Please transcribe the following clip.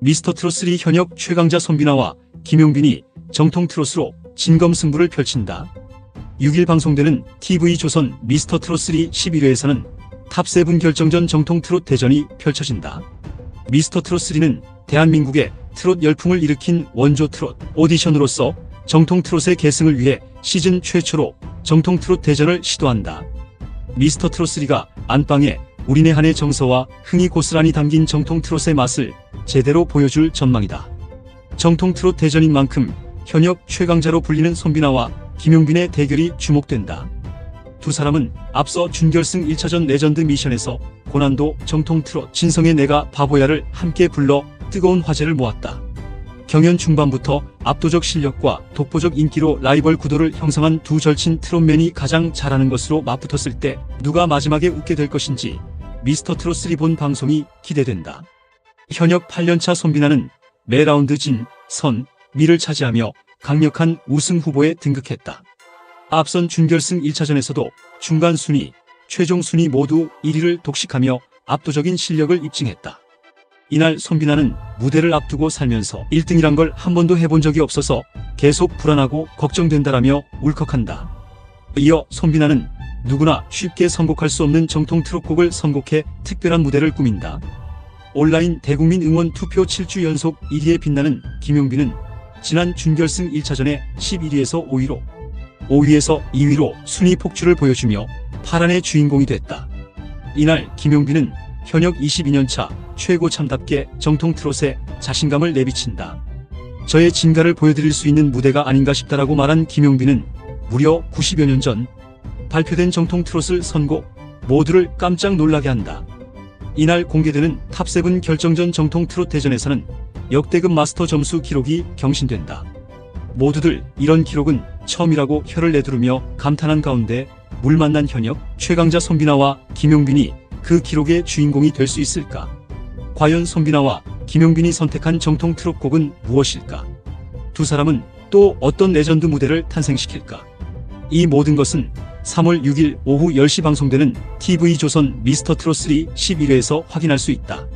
미스터 트롯3 현역 최강자 손비나와 김용빈이 정통 트롯으로 진검승부를 펼친다. 6일 방송되는 TV조선 미스터 트롯3 11회에서는 탑7 결정전 정통 트롯 대전이 펼쳐진다. 미스터 트롯3는 대한민국의 트롯 열풍을 일으킨 원조 트롯 오디션으로서 정통 트롯의 계승을 위해 시즌 최초로 정통 트롯 대전을 시도한다. 미스터 트롯3가 안방에 우리네 한의 정서와 흥이 고스란히 담긴 정통 트롯의 맛을 제대로 보여줄 전망이다. 정통 트롯 대전인 만큼 현역 최강자로 불리는 손비나와 김용빈의 대결이 주목된다. 두 사람은 앞서 준결승 1차전 레전드 미션에서 고난도 정통 트롯 진성의 내가 바보야를 함께 불러 뜨거운 화제를 모았다. 경연 중반부터 압도적 실력과 독보적 인기로 라이벌 구도를 형성한 두 절친 트롯맨이 가장 잘하는 것으로 맞붙었을 때 누가 마지막에 웃게 될 것인지 미스터 트롯 3 본 방송이 기대된다. 현역 8년차 손비나는 매 라운드 진, 선, 미를 차지하며 강력한 우승 후보에 등극했다. 앞선 준결승 1차전에서도 중간 순위, 최종 순위 모두 1위를 독식하며 압도적인 실력을 입증했다. 이날 손비나는 무대를 앞두고 살면서 1등이란 걸 한 번도 해본 적이 없어서 계속 불안하고 걱정된다라며 울컥한다. 이어 손비나는 누구나 쉽게 선곡할 수 없는 정통 트롯곡을 선곡해 특별한 무대를 꾸민다. 온라인 대국민 응원 투표 7주 연속 1위에 빛나는 김용빈은 지난 준결승 1차전에 11위에서 5위로 5위에서 2위로 순위 폭주를 보여주며 파란의 주인공이 됐다. 이날 김용빈은 현역 22년차 최고 참답게 정통 트롯에 자신감을 내비친다. 저의 진가를 보여드릴 수 있는 무대가 아닌가 싶다라고 말한 김용빈은 무려 90여 년 전 발표된 정통 트롯을 선곡 모두를 깜짝 놀라게 한다. 이날 공개되는 탑7 결정전 정통 트롯 대전에서는 역대급 마스터 점수 기록이 경신된다. 모두들 이런 기록은 처음이라고 혀를 내두르며 감탄한 가운데 물 만난 현역 최강자 손비나와 김용빈이 그 기록의 주인공이 될 수 있을까? 과연 손비나와 김용빈이 선택한 정통 트롯 곡은 무엇일까? 두 사람은 또 어떤 레전드 무대를 탄생시킬까? 이 모든 것은 3월 6일 오후 10시 방송되는 TV조선 미스터 트롯3 11회에서 확인할 수 있다.